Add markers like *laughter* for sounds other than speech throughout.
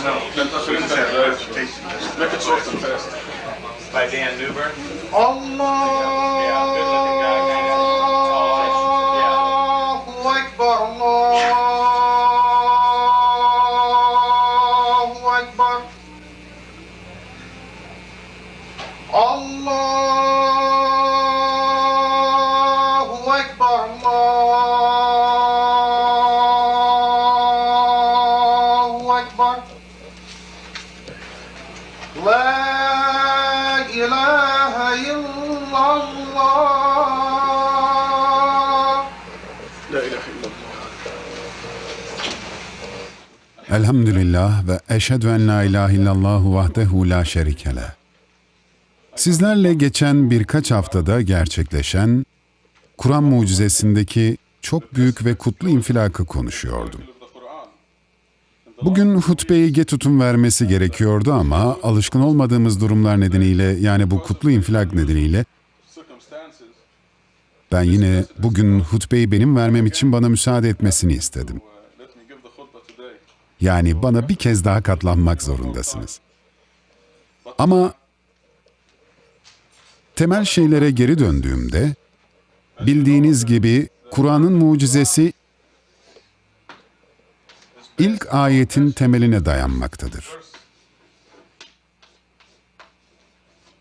I know. What it said. Make it soft and fast. By Dan Newbern. Allah. Yeah, good looking guy. Akbar. Akbar. La ilahe illallah. Elhamdülillah ve eşhedü en la ilahe illallah vahdehu la şerike leh. Sizlerle geçen birkaç haftada gerçekleşen Kur'an mucizesindeki çok büyük ve kutlu infilakı konuşuyordum. Bugün hutbeyi Getut'un vermesi gerekiyordu ama alışkın olmadığımız durumlar nedeniyle yani bu kutlu infilak nedeniyle ben yine bugün hutbeyi benim vermem için bana müsaade etmesini istedim. Yani bana bir kez daha katlanmak zorundasınız. Ama temel şeylere geri döndüğümde bildiğiniz gibi Kur'an'ın mucizesi ilk ayetin temeline dayanmaktadır.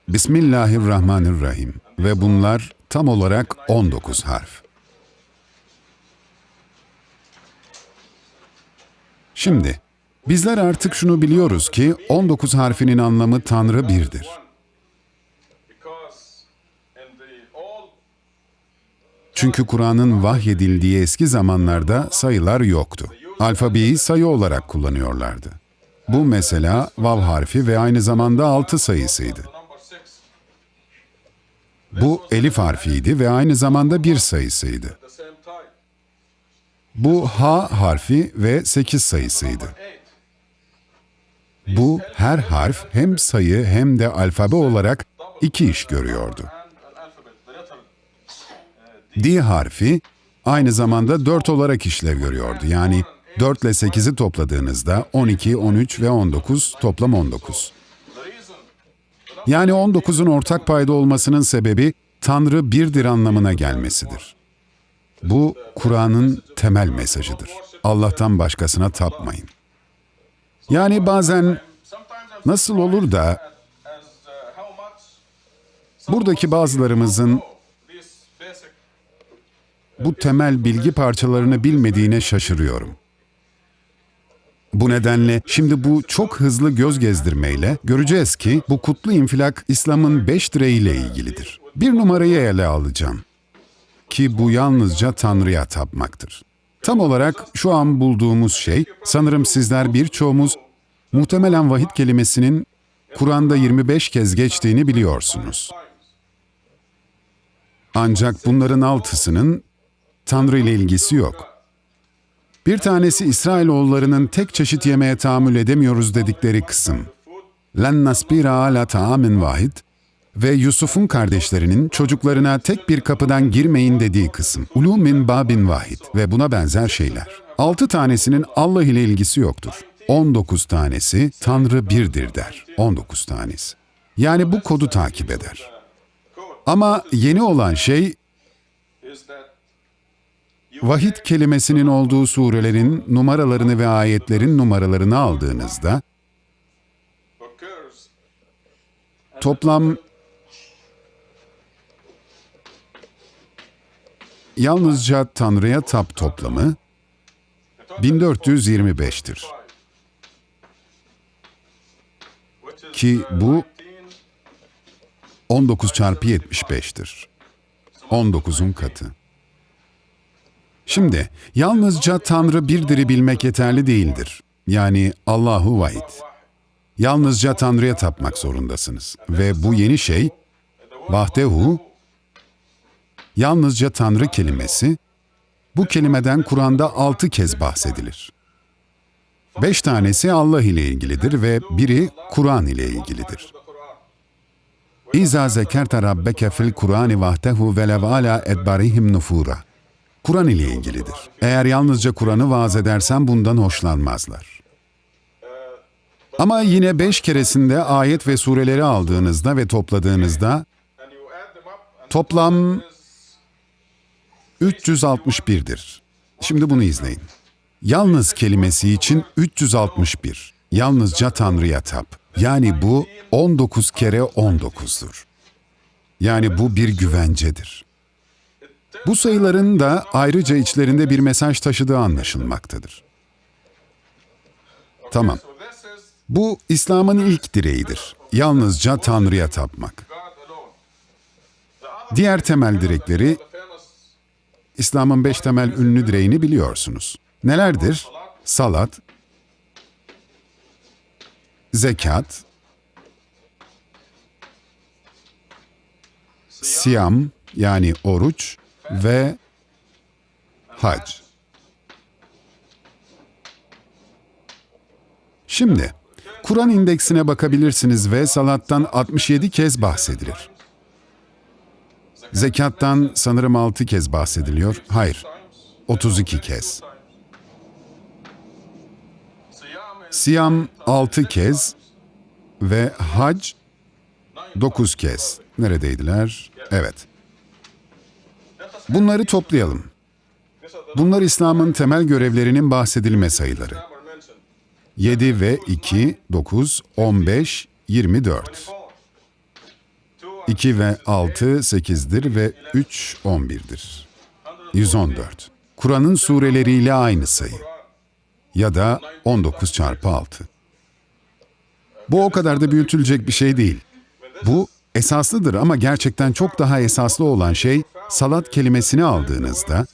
Bismillahirrahmanirrahim ve bunlar tam olarak 19 harf. Şimdi bizler artık şunu biliyoruz ki 19 harfinin anlamı Tanrı birdir. Çünkü Kur'an'ın vahyedildiği eski zamanlarda sayılar yoktu. Alfabeyi sayı olarak kullanıyorlardı. Bu mesela vav harfi ve aynı zamanda 6 sayısıydı. Bu elif harfiydi ve aynı zamanda bir sayısıydı. Bu ha harfi ve 8 sayısıydı. Bu her harf hem sayı hem de alfabe olarak iki iş görüyordu. D harfi aynı zamanda 4 olarak işlev görüyordu. Yani 4 ile 8'i topladığınızda 12, 13 ve 19 toplam 19. The reason Yani 19'un ortak payda olmasının sebebi Tanrı birdir anlamına gelmesidir. Bu Kur'an'ın temel mesajıdır. Allah'tan başkasına tapmayın. Yani bazen nasıl olur da buradaki bazılarımızın bu temel bilgi parçalarını bilmediğine şaşırıyorum. Bu nedenle şimdi bu çok hızlı göz gezdirmeyle göreceğiz ki bu kutlu infilak İslam'ın beş direğiyle ilgilidir. Bir numarayı ele alacağım. Ki bu yalnızca Tanrı'ya tapmaktır. Tam olarak şu an bulduğumuz şey, sanırım sizler birçoğumuz muhtemelen vahid kelimesinin Kur'an'da 25 kez geçtiğini biliyorsunuz. Ancak bunların altısının Tanrı ile ilgisi yok. Bir tanesi İsrailoğullarının tek çeşit yemeğe tahammül edemiyoruz dedikleri kısım. Len nasbira ala taamin vahid ve Yusuf'un kardeşlerinin çocuklarına tek bir kapıdan girmeyin dediği kısım. Ulumin babin vahid ve buna benzer şeyler. Altı tanesinin Allah ile ilgisi yoktur. 19 tanesi Tanrı birdir der. 19 tanesi. Yani bu kodu takip eder. Ama yeni olan şey Vahid kelimesinin olduğu surelerin numaralarını ve ayetlerin numaralarını aldığınızda toplam yalnızca Tanrı'ya tap toplamı 1425'tir. which is Ki bu 19 çarpı 75'tir. 19'un katı. Şimdi yalnızca Tanrı birdir'i bilmek yeterli değildir. Yani Allahu Vahid. Yalnızca Tanrı'ya tapmak zorundasınız. Ve bu yeni şey, Vahdehu, yalnızca Tanrı kelimesi, bu kelimeden Kur'an'da altı kez bahsedilir. Beş tanesi Allah ile ilgilidir ve biri Kur'an ile ilgilidir. İza zekerte rabbeke fil Kur'ani vahdehu ve lev ala edbarihim nufura. Kur'an ile ilgilidir. Eğer yalnızca Kur'an'ı vaaz edersen bundan hoşlanmazlar. Ama yine beş keresinde ayet ve sureleri aldığınızda ve topladığınızda toplam is 361'dir. Şimdi bunu izleyin. Yalnız kelimesi için 361. Yalnızca Tanrı'ya tap. Yani bu 19 kere 19'dur. Yani bu bir güvencedir. Bu sayıların da ayrıca içlerinde bir mesaj taşıdığı anlaşılmaktadır. Tamam. Bu İslam'ın ilk direğidir. Yalnızca Tanrı'ya tapmak. Diğer temel direkleri İslam'ın beş temel ünlü direğini biliyorsunuz. Nelerdir? Salat, zekat, siyam yani oruç ve hac. Şimdi Kur'an indeksine bakabilirsiniz ve salattan 67 kez bahsedilir. Zekattan sanırım 6 kez bahsediliyor. Hayır, 32 kez. Siyam is Siyam 6 kez ve hac 9 kez. Neredeydiler? Evet. Bunları toplayalım. Bunlar İslam'ın temel görevlerinin bahsedilme sayıları. are mentioned. 7 ve 2, 9, 15, 24. 2 ve 6, 8'dir ve 3, 11'dir. 114. Kur'an'ın sureleriyle aynı sayı. Ya da 19 çarpı 6. Bu o kadar da büyütülecek bir şey değil. Bu esaslıdır ama gerçekten çok daha esaslı olan şey salat kelimesini aldığınızda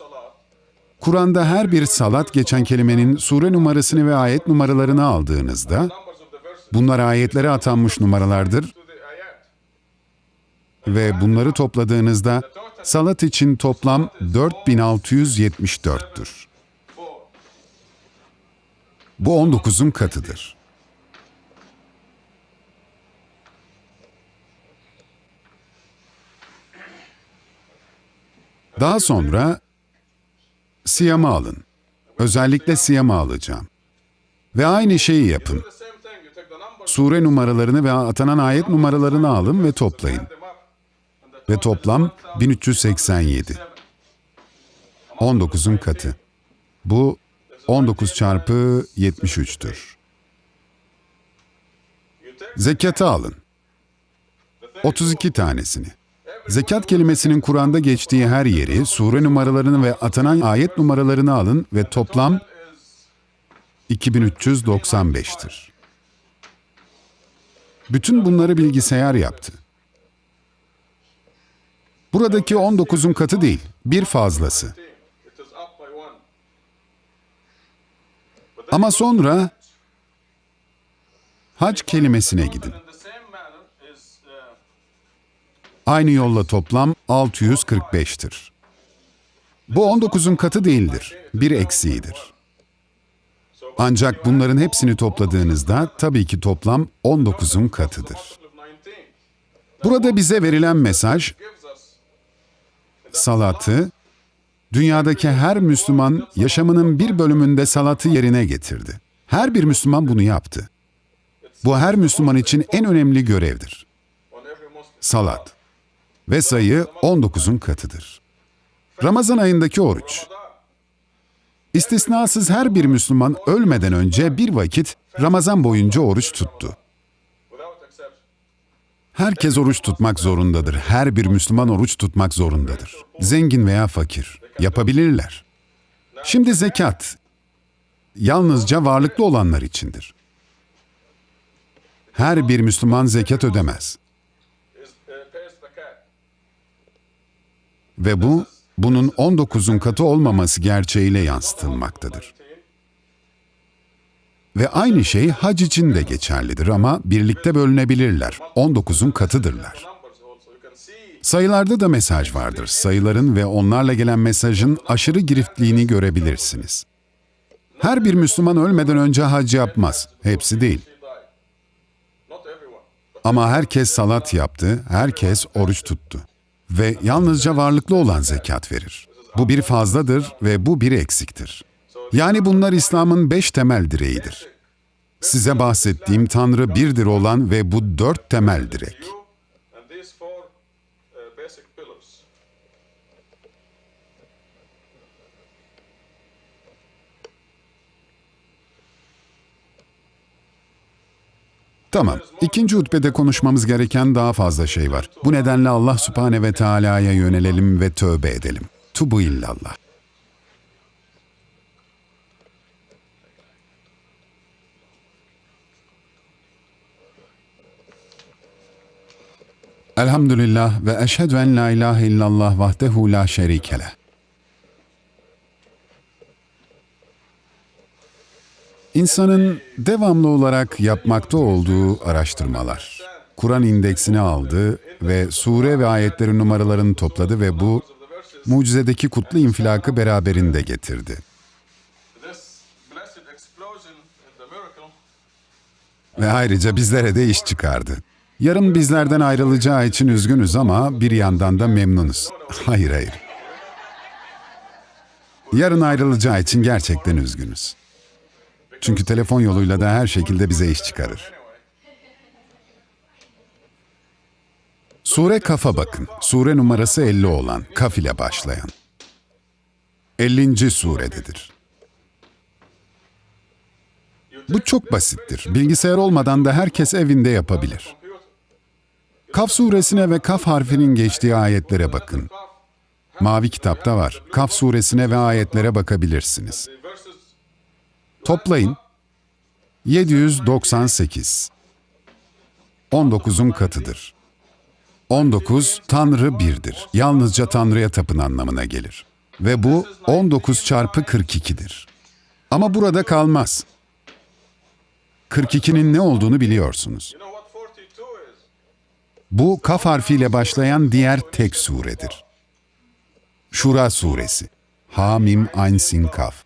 Kur'an'da her bir salat geçen kelimenin sure numarasını ve ayet numaralarını aldığınızda bunlar ayetlere atanmış numaralardır ve bunları topladığınızda salat için toplam 4674'tür. Bu 19'un katıdır. Daha sonra siyamı alın. Özellikle siyamı alacağım. Ve aynı şeyi yapın. Sure numaralarını ve atanan ayet numaralarını alın ve toplayın. Ve toplam 1387. 19'un katı. Bu 19 çarpı 73'tür. Zekatı alın. 32 tanesini. Zekat kelimesinin Kur'an'da geçtiği her yeri, sure numaralarını ve atanan ayet numaralarını alın ve toplam 2395'tir. Bütün bunları bilgisayar yaptı. Buradaki 19'un katı değil, bir fazlası. Ama sonra hac kelimesine gidin. Aynı yolla toplam 645'tir. Bu 19'un katı değildir, bir eksiğidir. Ancak bunların hepsini topladığınızda tabii ki toplam 19'un katıdır. of 19 Burada bize verilen mesaj salatı dünyadaki her Müslüman yaşamının bir bölümünde salatı yerine getirdi. Her bir Müslüman bunu yaptı. Bu her Müslüman için en önemli görevdir. Salat. Ve sayı 19'un katıdır. Ramazan ayındaki oruç. İstisnasız her bir Müslüman ölmeden önce bir vakit Ramazan boyunca oruç tuttu. Herkes oruç tutmak zorundadır. Her bir Müslüman oruç tutmak zorundadır. Zengin veya fakir. Yapabilirler. Şimdi zekat. Yalnızca varlıklı olanlar içindir. Her bir Müslüman zekat ödemez. Ve bu, bunun 19'un katı olmaması gerçeğiyle yansıtılmaktadır. Ve aynı şey hac için de geçerlidir ama birlikte bölünebilirler. 19'un katıdırlar. Sayılarda da mesaj vardır. Sayıların ve onlarla gelen mesajın aşırı giriftliğini görebilirsiniz. Her bir Müslüman ölmeden önce hac yapmaz. Hepsi değil. Ama herkes salat yaptı, herkes oruç tuttu. Ve yalnızca varlıklı olan zekat verir. Bu bir fazladır ve bu bir eksiktir. Yani bunlar İslam'ın beş temel direğidir. Size bahsettiğim Tanrı birdir olan ve bu dört temel direk. Tamam. İkinci hutbede konuşmamız gereken daha fazla şey var. Bu nedenle Allah Subhane ve Teala'ya yönelelim ve tövbe edelim. Tubu illallah. Elhamdülillah ve eşhedü en la ilahe illallah vahdehu la şerike İnsanın devamlı olarak yapmakta olduğu araştırmalar. Kur'an indeksini aldı ve sure ve ayetlerin numaralarını topladı ve bu mucizedeki kutlu infilakı beraberinde getirdi. Ve ayrıca bizlere de iş çıkardı. Yarın bizlerden ayrılacağı için üzgünüz ama bir yandan da memnunuz. *laughs* Hayır hayır. Yarın ayrılacağı için gerçekten üzgünüz. Çünkü telefon yoluyla da her şekilde bize iş çıkarır. Sure Kaf'a bakın. Sure numarası 50 olan, Kaf ile başlayan. 50. surededir. Bu çok basittir. Bilgisayar olmadan da herkes evinde yapabilir. Kaf suresine ve Kaf harfinin geçtiği ayetlere bakın. Mavi kitapta var. Kaf suresine ve ayetlere bakabilirsiniz. Toplayın. 798. 19'un katıdır. 19 Tanrı birdir. Yalnızca Tanrı'ya tapın anlamına gelir. Ve bu 19 çarpı 42'dir. Ama burada kalmaz. 42'nin ne olduğunu biliyorsunuz. You know what 42 is? Bu kaf harfiyle başlayan diğer tek suredir. Şura suresi. Hamim Ayn Sin Kaf.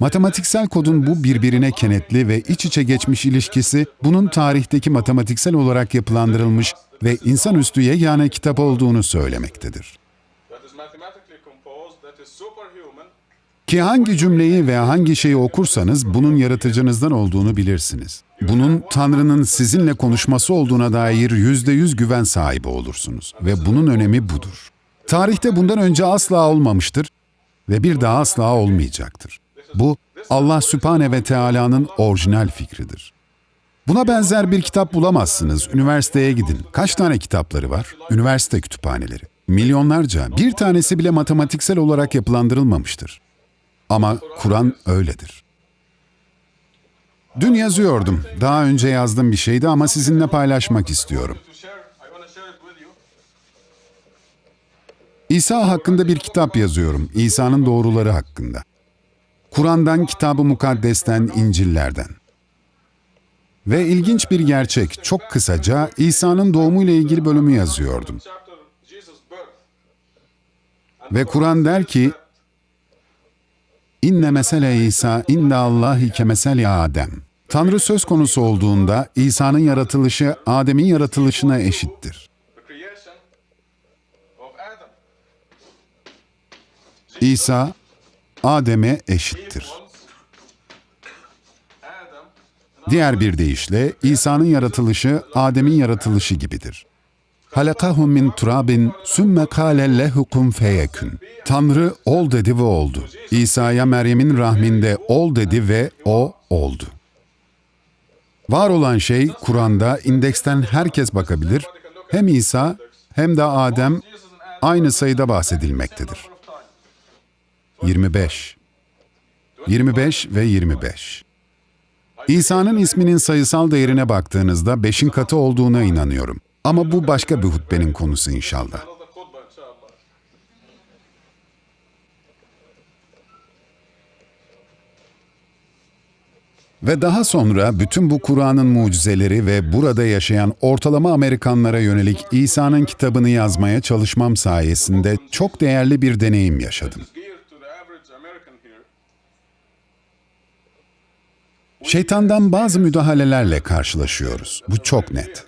Matematiksel kodun bu birbirine kenetli ve iç içe geçmiş ilişkisi, bunun tarihteki matematiksel olarak yapılandırılmış ve insanüstü yegane kitap olduğunu söylemektedir. Ki hangi cümleyi veya hangi şeyi okursanız bunun yaratıcınızdan olduğunu bilirsiniz. Bunun Tanrı'nın sizinle konuşması olduğuna dair yüzde yüz güven sahibi olursunuz. Ve bunun önemi budur. Tarihte bundan önce asla olmamıştır ve bir daha asla olmayacaktır. Bu Allah Sübhane ve Teala'nın orijinal fikridir. Buna benzer bir kitap bulamazsınız. Üniversiteye gidin. Kaç tane kitapları var? Üniversite kütüphaneleri. Milyonlarca. Bir tanesi bile matematiksel olarak yapılandırılmamıştır. Ama Kur'an öyledir. Dün yazıyordum. Daha önce yazdığım bir şeydi ama sizinle paylaşmak istiyorum. İsa hakkında bir kitap yazıyorum. İsa'nın doğruları hakkında. Kur'an'dan, Kitab-ı Mukaddes'ten, İncil'lerden. Ve ilginç bir gerçek, çok kısaca İsa'nın doğumuyla ilgili bölümü yazıyordum. Ve Kur'an der ki, İnne mesele İsa inde Allahi kemeseli Adem. Tanrı söz konusu olduğunda İsa'nın yaratılışı Adem'in yaratılışına eşittir. İsa Adem'e eşittir. Diğer bir deyişle İsa'nın yaratılışı Adem'in yaratılışı gibidir. Halakahum min turabin sümme kâle lehu kun feyekün. Tanrı ol dedi ve oldu. İsa'ya Meryem'in rahminde ol dedi ve o oldu. Var olan şey Kur'an'da indeksten herkes bakabilir. Hem İsa hem de Adem aynı sayıda bahsedilmektedir. 25 25 ve 25 İsa'nın isminin sayısal değerine baktığınızda 5'in katı olduğuna inanıyorum. Ama bu başka bir hutbenin konusu inşallah. Ve daha sonra bütün bu Kur'an'ın mucizeleri ve burada yaşayan ortalama Amerikanlara yönelik İsa'nın kitabını yazmaya çalışmam sayesinde çok değerli bir deneyim yaşadım. Şeytandan bazı müdahalelerle karşılaşıyoruz. Bu çok net.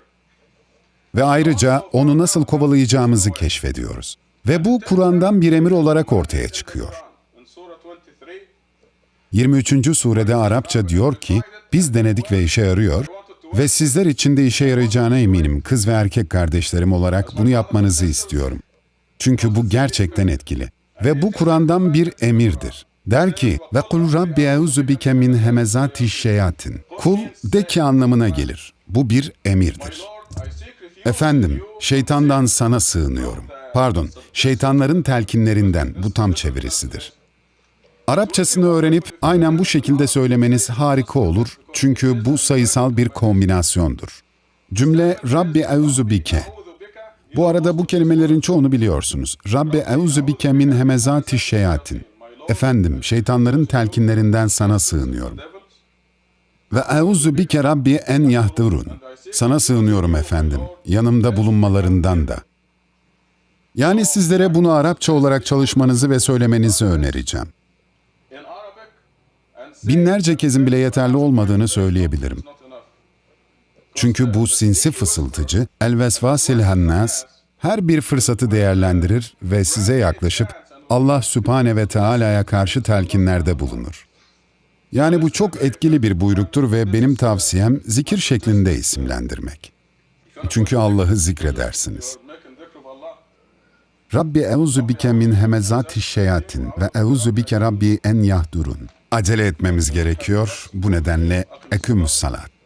Ve ayrıca onu nasıl kovalayacağımızı keşfediyoruz. Ve bu Kur'an'dan bir emir olarak ortaya çıkıyor. In Surah 23, 23. surede Arapça diyor ki, biz denedik ve işe yarıyor ve sizler için de işe yarayacağına eminim. Kız ve erkek kardeşlerim olarak bunu yapmanızı istiyorum. Çünkü bu gerçekten etkili. Ve bu Kur'an'dan bir emirdir. Der ki, ve kul rabbi euzu bike min hemezati şeyatin. Kul de ki anlamına gelir. Bu bir emirdir. Efendim, şeytandan sana sığınıyorum. Pardon, şeytanların telkinlerinden bu tam çevirisidir. Arapçasını öğrenip aynen bu şekilde söylemeniz harika olur çünkü bu sayısal bir kombinasyondur. Cümle Rabbi euzu bike. Bu arada bu kelimelerin çoğunu biliyorsunuz. Rabbi euzu bike min hemezati şeyatin. Efendim, şeytanların telkinlerinden sana sığınıyorum. Ve euzu bike Rabbi en yahdurun. Sana sığınıyorum efendim, yanımda bulunmalarından da. Yani sizlere bunu Arapça olarak çalışmanızı ve söylemenizi önereceğim. Binlerce kezin bile yeterli olmadığını söyleyebilirim. Çünkü bu sinsi fısıltıcı, el-vesvasil hannas, her bir fırsatı değerlendirir ve size yaklaşıp Allah Sübhane ve Teala'ya karşı telkinlerde bulunur. Yani bu çok etkili bir buyruktur ve benim tavsiyem zikir şeklinde isimlendirmek. Çünkü Allah'ı zikredersiniz. Rabbi euzu bike min hemezati şeyatin ve euzu bike Rabbi en yahdurun. Acele etmemiz gerekiyor. Bu nedenle ekümüs salat.